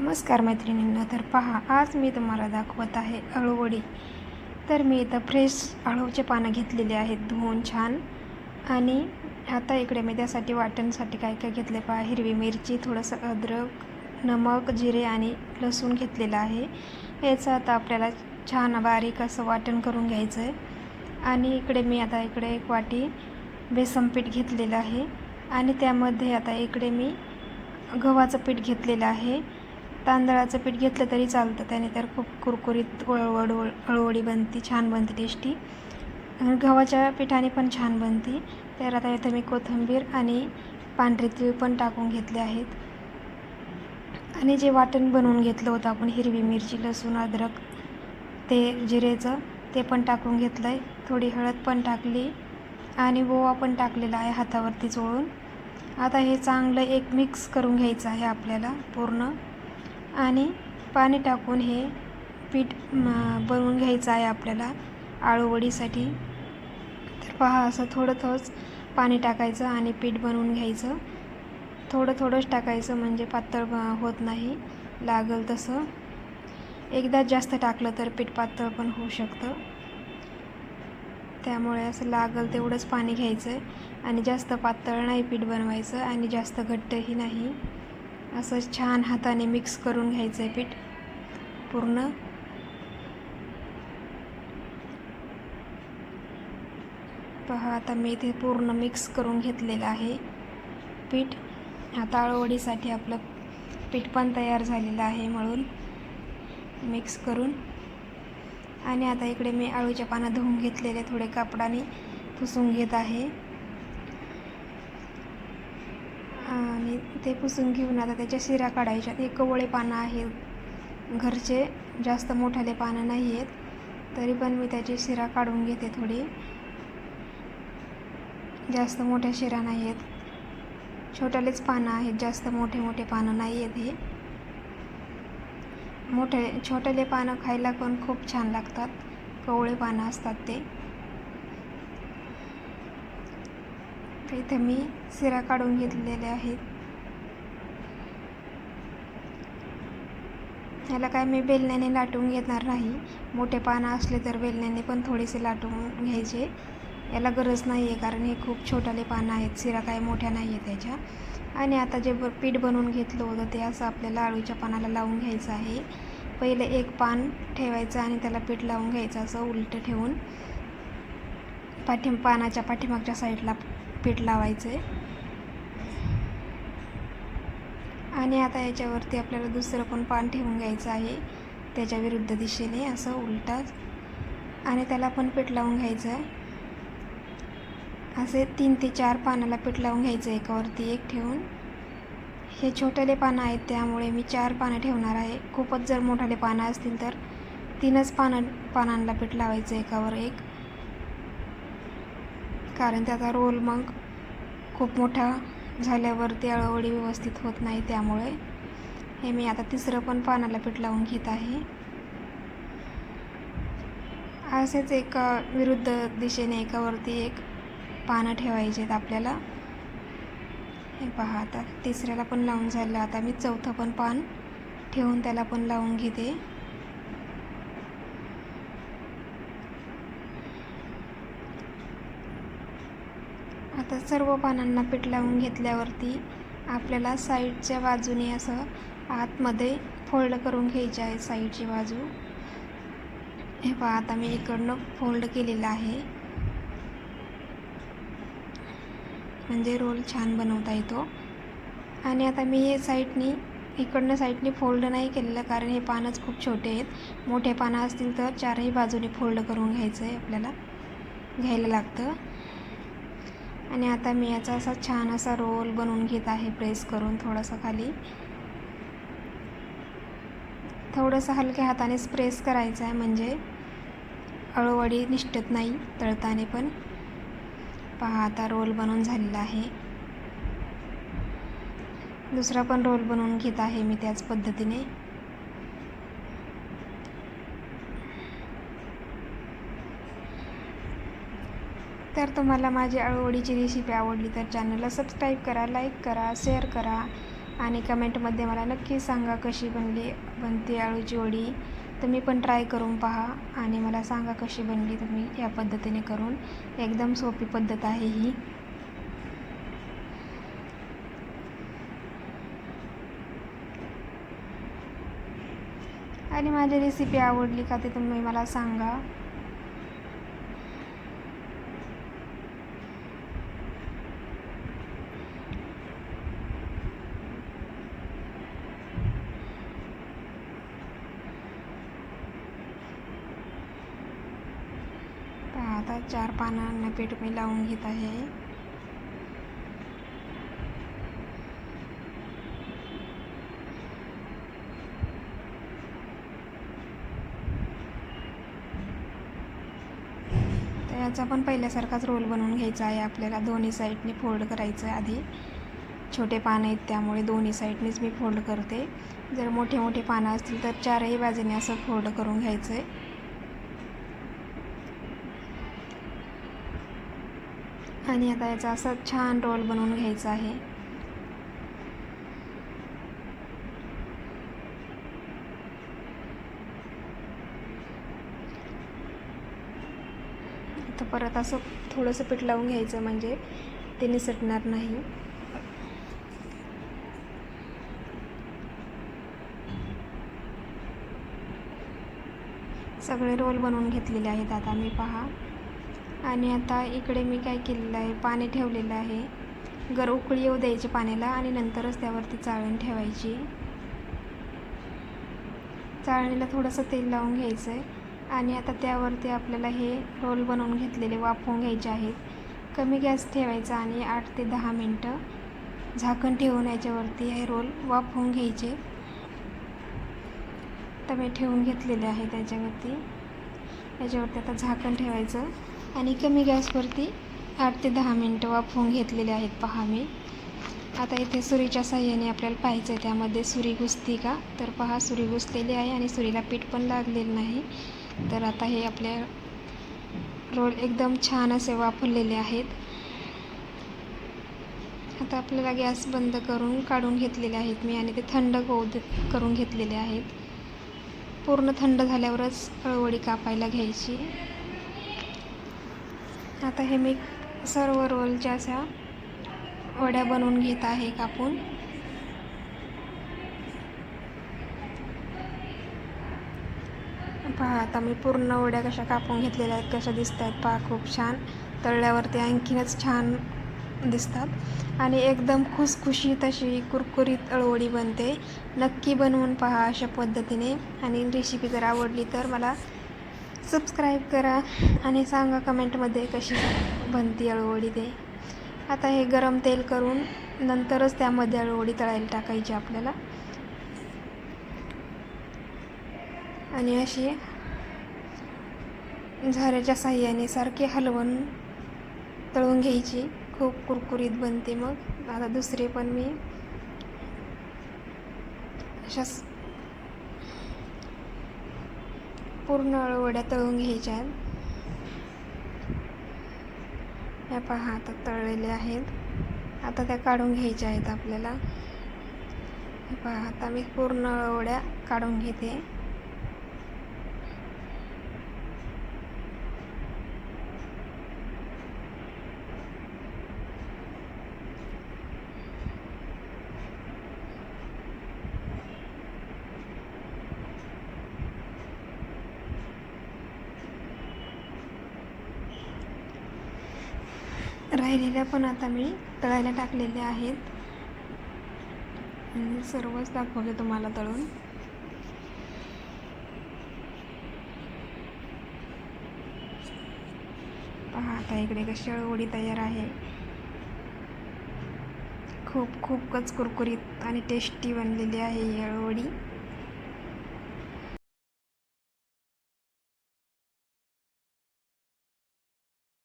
नमस्कार मैत्रिणींना तर पहा आज मी तुम्हाला दाखवत आहे अळूवडी. तर मी इथं फ्रेश अळूचे पानं घेतलेले आहेत धुवून छान. आणि आता इकडे मी त्यासाठी वाटणसाठी काय काय घेतले पहा हिरवी मिरची थोडंसं अद्रक नमक जिरे आणि लसूण घेतलेलं आहे. याचं आता आपल्याला छान बारीक असं वाटण करून घ्यायचं आहे आणि इकडे मी आता इकडे एक वाटी बेसन पीठ घेतलेलं आहे. आणि त्यामध्ये आता इकडे मी गव्हाचं पीठ घेतलेलं आहे. तांदळाचं पीठ घेतलं तरी चालतं. त्याने तर खूप कुरकुरीत वळवड हळूवडी बनती बनते छान बनते टेस्टी गव्हाच्या पिठाने पण छान बनते. तर आता इथं मी कोथिंबीर आणि पांढरे तीळ पण टाकून घेतले आहेत. आणि जे वाटण बनवून घेतलं होतं आपण हिरवी मिरची लसूण अद्रक ते जिरेचं ते पण टाकून घेतलं आहे थोडी हळद पण टाकली आणि ओवा पण टाकलेला आहे हातावरती चोळून. आता हे चांगलं एक मिक्स करून घ्यायचं आहे आपल्याला पूर्ण. आणि पाणी टाकून हे पीठ बनवून घ्यायचं आहे आपल्याला आळूवडीसाठी. तर पहा असं थोडं थोडंच पाणी टाकायचं आणि पीठ बनवून घ्यायचं. थोडं थोडंच टाकायचं म्हणजे पातळ होत नाही लागल तसं. एकदा जास्त टाकलं तर पीठ पातळ पण होऊ शकतं. त्यामुळे असं लागल तेवढंच पाणी घ्यायचं आहे आणि जास्त पातळ नाही पीठ बनवायचं आणि जास्त घट्टही नाही. असं छान हाताने मिक्स करून घ्यायचं आहे पीठ. पूर्ण. पहा आता मी इथे पूर्ण मिक्स करून घेतलेलं आहे पीठ. आता अळूवडीसाठी आपलं पीठ पण तयार झालेलं आहे म्हणून मिक्स करून. आणि आता इकडे मी आळूच्या पानं धुवून घेतलेले थोडे कापडाने पुसून घेत आहे. आणि ते पुसून घेऊन आता त्याच्या शिरा काढायच्या. ते कवळे पानं आहेत. घरचे जास्त मोठाले पानं नाही आहेत. तरी पण मी त्याची शिरा काढून घेते थोडी. जास्त मोठ्या शिरा नाही आहेत. छोट्यालेच पानं आहेत. जास्त मोठे मोठे पानं नाही आहेत हे. मोठे छोटेले पानं खायला पण खूप छान लागतात. कवळे पानं असतात ते. तर इथे मी सिरा काढून घेतलेल्या आहेत. ह्याला काय मी बेलण्याने लाटून घेणार नाही. मोठे पानं असले तर बेलण्याने पण थोडेसे लाटून घ्यायचे. याला गरज नाही आहे कारण हे खूप छोटाले पानं आहेत. सिरा काय मोठ्या नाही आहे त्याच्या. आणि आता जे ब पीठ बनवून घेतलं होतं ते असं आपल्याला आळूच्या पानाला लावून घ्यायचं आहे. पहिले एक पान ठेवायचं आणि त्याला पीठ लावून घ्यायचं असं उलटं ठेवून. पाठी पानाच्या पाठीमागच्या साईडला पीठ लावायचं आहे आणि आता याच्यावरती आपल्याला दुसरं पण पान ठेवून घ्यायचं आहे. त्याच्या विरुद्ध दिशेने असं उलटा. आणि त्याला पण पीठ लावून घ्यायचं आहे असे तीन ते चार पानाला पीठ लावून घ्यायचं आहे एकावरती एक ठेवून. हे छोटेले पानं आहेत त्यामुळे मी चार पानं ठेवणार आहे. खूपच जर मोठाले पानं असतील तर तीनच पानं पानांना पीठ लावायचं एकावर एक. कारण त्याचा रोल मग खूप मोठा झाल्यावरती अळवडी व्यवस्थित होत नाही त्यामुळे. हे मी आता तिसरं पण पानाला पीठ लावून घेत आहे. असेच एका विरुद्ध दिशेने एकावरती एक पानं ठेवायचे आहेत आपल्याला. हे पहा आता तिसऱ्याला पण लावून झालं. आता मी चौथं पण पान ठेवून त्याला पण लावून घेते. आता सर्व पानांना पीठ लावून घेतल्यावरती आपल्याला साईडच्या बाजूने असं आतमध्ये फोल्ड करून घ्यायचे आहे साईडची बाजू. हे पहा आता मी इकडनं फोल्ड केलेलं आहे. म्हणजे रोल छान बनवता येतो. आणि आता मी हे साईडनी इकडनं साईडनी फोल्ड नाही केलेलं कारण हे पानच खूप छोटे आहेत. मोठे पानं असतील तर चारही बाजूने फोल्ड करून घ्यायचं आहे आपल्याला घ्यायला लागतं. आणि आता मी याचा असा छान असा रोल बनवून घेत आहे प्रेस करून थोडंसं खाली. थोडंसं हलक्या हातानेच प्रेस करायचं आहे म्हणजे अळूवडी निष्ठत नाही तळताने पण. पहा आता रोल बनवून झालेला आहे. दुसरा पण रोल बनवून घेत आहे मी त्याच पद्धतीने. तर तुम्हाला माझी अळूवडीची रेसिपी आवडली तर चॅनलला सबस्क्राईब करा लाईक करा शेअर करा आणि कमेंटमध्ये मला नक्की सांगा कशी बनली बनते आळूची वडी. तुम्ही पण ट्राय करून पहा आणि मला सांगा कशी बनली तुम्ही या पद्धतीने करून. एकदम सोपी पद्धत आहे ही. आणि माझी रेसिपी आवडली का ते तुम्ही मला सांगा पहा आता चार पानांना पीठ मी लावून घेत आहे. तर याचा पण पहिल्यासारखाच रोल बनवून घ्यायचा आहे. आपल्याला दोन्ही साईडने फोल्ड करायचं आहे आधी. छोटे पानं आहेत त्यामुळे दोन्ही साईडनेच मी फोल्ड करते. जर मोठे मोठे पानं असतील तर चारही बाजूने असं फोल्ड करून घ्यायचं आहे आणि आता याचा असा छान रोल बनवून घ्यायचा आहे. आता परत असं थोडंसं पीठ लावून घ्यायचं म्हणजे ते निसटणार नाही. सगळे रोल बनवून घेतलेले आहेत. आता मी पहा. आणि आता इकडे मी काय केलेलं आहे पाणी ठेवलेलं आहे. गर उकळी येऊ द्यायची पाण्याला आणि नंतरच त्यावरती चाळण ठेवायची. चाळणीला थोडंसं तेल लावून घ्यायचं आहे आणि आता त्यावरती आपल्याला हे रोल बनवून घेतलेले वाफवून घ्यायचे आहेत. कमी गॅस ठेवायचा आणि आठ ते दहा मिनटं झाकण ठेवून याच्यावरती हे रोल वाफवून घ्यायचे. तर मी ठेवून घेतलेले आहे त्याच्यावरती. याच्यावरती आता झाकण ठेवायचं. आणि कमी गॅसवरती आठ ते दहा मिनटं वाफवून घेतलेले आहेत पहा मी. आता इथे सुरीच्या साह्याने आपल्याला पाहायचं आहे त्यामध्ये सुरी घुसती का? तर पहा सुरी घुसलेली आहे आणि सुरीला पीठ पण लागलेलं नाही. तर आता हे आपल्या रोल एकदम छान असे वापरलेले आहेत. आता आपल्याला गॅस बंद करून काढून घेतलेले आहेत मी आणि ते थंड होऊ करून घेतलेले आहेत. पूर्ण थंड झाल्यावरच अळवडी कापायला घ्यायची. आता हे मी सर्व रोलच्या अशा वड्या बनवून घेत आहे कापून. पहा आता मी पूर्ण वड्या कशा कापून घेतलेल्या आहेत कशा दिसत आहेत पहा खूप छान. तळल्यावरती आणखीनच छान दिसतात. आणि एकदम खुसखुशीत अशी कुरकुरीत अळवडी बनते. नक्की बनवून पहा अशा पद्धतीने. आणि रेसिपी जर आवडली तर मला सबस्क्राईब करा आणि सांगा कमेंटमध्ये कशी बनती अळूवडी ते. आता हे गरम तेल करून नंतरच त्यामध्ये अळूवडी तळायला टाकायची आपल्याला. आणि अशी झाऱ्याच्या साह्याने सारखी हलवून तळून घ्यायची. खूप कुरकुरीत बनते मग. आता दुसरे पण मी अशाच पूर्ण अळवड्या तळून घ्यायच्या आहेत. या पहा आता तळलेल्या आहेत. आता त्या काढून घ्यायच्या आहेत आपल्याला. पहा आता मी पूर्ण अळवड्या काढून घेते. राहिलेल्या पण आता मी तळायला टाकलेल्या आहेत. आणि सर्वच दाखवते तुम्हाला तळून. पहा आता इकडे कशी अळवडी तयार आहे. खूप खूपच कुरकुरीत आणि टेस्टी बनलेली आहे ही अळवडी